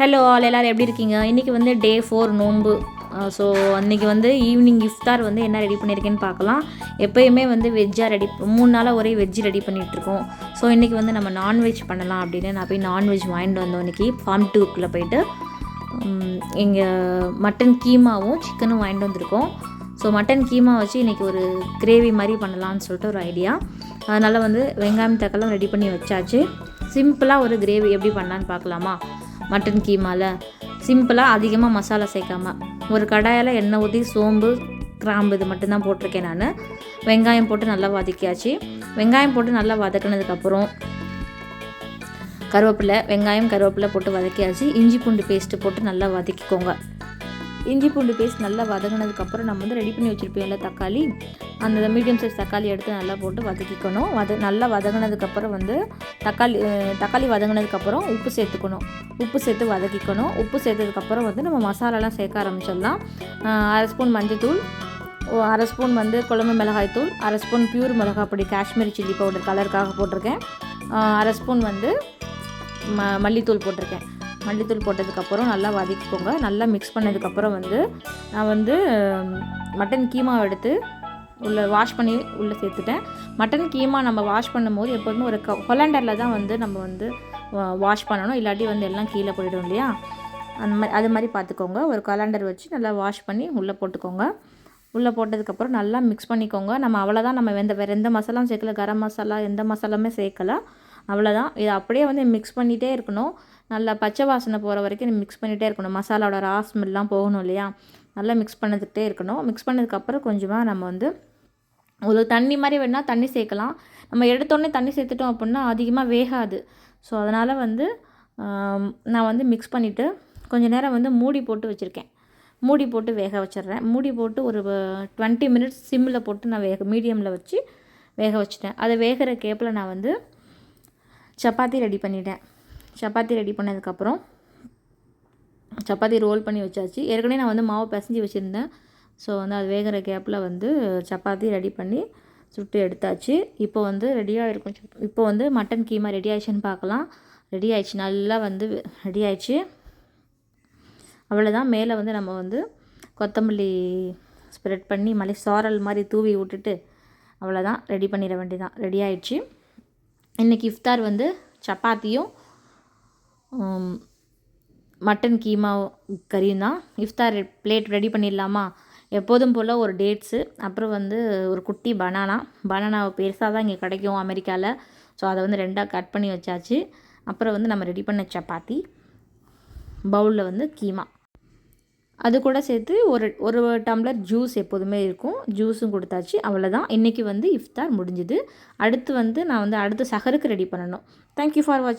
Hello all எல்லோரும் எப்படி இருக்கீங்க? இன்றைக்கி வந்து டே ஃபோர் நோன்பு. ஸோ அன்றைக்கி வந்து ஈவினிங் இஃப்தார் வந்து என்ன ரெடி பண்ணியிருக்கேன்னு பார்க்கலாம். எப்போயுமே வந்து வெஜ்ஜாக ரெடி மூணு நாளாக ஒரே வெஜ்ஜு ரெடி பண்ணிகிட்ருக்கோம் ஸோ இன்றைக்கி வந்து நம்ம நான்வெஜ் பண்ணலாம் அப்படின்னு நான் போய் நான்வெஜ் வாங்கிட்டு வந்தோம் இன்றைக்கி ஃபார்ம் டூக்குள்ளே போயிட்டு இங்கே மட்டன் கீமாவும் சிக்கனும் வாங்கிட்டு வந்திருக்கோம். ஸோ மட்டன் கீமா வச்சு இன்றைக்கி ஒரு கிரேவி மாதிரி பண்ணலான்னு சொல்லிட்டு ஒரு ஐடியா அதனால் வந்து வெங்காயம் தக்காளம் ரெடி பண்ணி வச்சாச்சு. சிம்பிளாக ஒரு கிரேவி எப்படி பண்ணலான்னு பார்க்கலாமா? மட்டன் கீமாவில் சிம்பிளாக அதிகமாக மசாலா சேர்க்காம ஒரு கடாயில் எண்ணெய் ஊற்றி சோம்பு கிராம்பு இது மட்டும்தான் போட்டிருக்கேன் நான். வெங்காயம் போட்டு நல்லா வதக்கியாச்சு. வெங்காயம் போட்டு நல்லா வதக்கினதுக்கப்புறம் கருவேப்பிலை வெங்காயம் கருவேப்பிலை போட்டு வதக்கியாச்சு. இஞ்சி பூண்டு பேஸ்ட்டு போட்டு நல்லா வதக்கிக்கோங்க. இஞ்சி பூண்டு பேஸ்ட் நல்லா வதங்கினதுக்கப்புறம் நம்ம வந்து ரெடி பண்ணி வச்சுருப்போம்ல தக்காளி. அந்த மீடியம் சைஸ் தக்காளி எடுத்து நல்லா போட்டு வதக்கிக்கணும். வத நல்லா வதங்கினதுக்கப்புறம் வந்து தக்காளி தக்காளி வதங்கினதுக்கப்புறம் உப்பு சேர்த்துக்கணும். உப்பு சேர்த்து வதக்கிக்கணும். உப்பு சேர்த்ததுக்கப்புறம் வந்து நம்ம மசாலாலாம் சேர்க்க ஆரம்பிச்சிடலாம். அரை ஸ்பூன் மஞ்சத்தூள் அரை ஸ்பூன் வந்து குழம்பு மிளகாய் தூள் அரை ஸ்பூன் பியூர் மிளகாய் பொடி காஷ்மீரி சில்லி பவுடர் கலருக்காக போட்டிருக்கேன். அரை ஸ்பூன் வந்து ம மல்லித்தூள் போட்டிருக்கேன். மல்லித்தூள் போட்டதுக்கப்புறம் நல்லா வதக்கிக்கோங்க. நல்லா மிக்ஸ் பண்ணதுக்கப்புறம் வந்து நான் வந்து மட்டன் கீமாவை எடுத்து உள்ளே வாஷ் பண்ணி உள்ளே சேர்த்துட்டேன். மட்டன் கீமா நம்ம வாஷ் பண்ணும்போது எப்போதுமே ஒரு க கொலண்டரில் தான் வந்து நம்ம வந்து வாஷ் பண்ணணும். இல்லாட்டி வந்து எல்லாம் கீழே போயிடும் இல்லையா? அந்த மாதிரி அது மாதிரி பார்த்துக்கோங்க. ஒரு கலண்டர் வச்சு நல்லா வாஷ் பண்ணி உள்ளே போட்டுக்கோங்க. உள்ளே போட்டதுக்கப்புறம் நல்லா மிக்ஸ் பண்ணிக்கோங்க. நம்ம அவ்வளோதான் நம்ம எந்த வேறு எந்த மசாலாவும் சேர்க்கல. கரம் மசாலா எந்த மசாலாமே சேர்க்கல. அவ்வளோதான் இதை அப்படியே வந்து மிக்ஸ் பண்ணிகிட்டே இருக்கணும். நல்லா பச்சை வாசனை போகிற வரைக்கும் மிக்ஸ் பண்ணிகிட்டே இருக்கணும். மசாலாவோட ராஸ்மெல்லாம் போகணும் இல்லையா? நல்லா மிக்ஸ் பண்ணதுக்கிட்டே இருக்கணும். மிக்ஸ் பண்ணதுக்கப்புறம் கொஞ்சமாக நம்ம வந்து ஒரு தண்ணி மாதிரி வேணால் தண்ணி சேர்க்கலாம். நம்ம எடுத்தோடனே தண்ணி சேர்த்துட்டோம் அப்படின்னா அதிகமாக வேகாது. ஸோ அதனால் வந்து நான் வந்து மிக்ஸ் பண்ணிவிட்டு கொஞ்சம் நேரம் வந்து மூடி போட்டு வச்சுருக்கேன். மூடி போட்டு வேக வச்சிடுறேன். மூடி போட்டு ஒரு டுவெண்ட்டி மினிட்ஸ் சிம்மில் போட்டு நான் வேக மீடியமில் வச்சு வேக வச்சுட்டேன். அதை வேகிற கேப்பில் நான் வந்து சப்பாத்தி ரெடி பண்ணிட்டேன். சப்பாத்தி ரெடி பண்ணதுக்கப்புறம் சப்பாத்தி ரோல் பண்ணி வச்சாச்சு. ஏற்கனவே நான் வந்து மாவு பிசைஞ்சு வச்சுருந்தேன். ஸோ வந்து அது வேகிற கேப்பில் வந்து சப்பாத்தி ரெடி பண்ணி சுட்டு எடுத்தாச்சு. இப்போ வந்து ரெடியாக இருக்கும். இப்போ வந்து மட்டன் கீமா ரெடி ஆயிடுச்சுன்னு பார்க்கலாம். ரெடி ஆயிடுச்சு. நல்லா வந்து ரெடி ஆயிடுச்சு. அவ்வளோதான் மேலே வந்து நம்ம வந்து கொத்தமல்லி ஸ்ப்ரெட் பண்ணி மலை சாரல் மாதிரி தூவி விட்டுட்டு அவ்வளோதான் ரெடி பண்ணிட வேண்டியதான் ரெடி ஆயிடுச்சு. இன்றைக்கி இஃப்தார் வந்து சப்பாத்தியும் மட்டன் கீமா கறியும் தான். இஃப்தார் பிளேட் ரெடி பண்ணிடலாமா? எப்போதும் போல் ஒரு டேட்ஸு அப்புறம் வந்து ஒரு குட்டி பனானா பனானா பெருசாக தான் இங்கே கிடைக்கும் அமெரிக்காவில் ஸோ அதை வந்து ரெண்டாக கட் பண்ணி வச்சாச்சு. அப்புறம் வந்து நம்ம ரெடி பண்ண சப்பாத்தி. பவுலில் வந்து கீமா. அது கூட சேர்த்து ஒரு ஒரு டம்ளர் ஜூஸ் எப்போதுமே இருக்கும். ஜூஸும் கொடுத்தாச்சு. அவ்வளோதான் இன்றைக்கி வந்து இஃப்தார் முடிஞ்சுது. அடுத்து வந்து நான் வந்து அடுத்து சஹருக்கு ரெடி பண்ணணும். தேங்க்யூ ஃபார் வாட்சிங்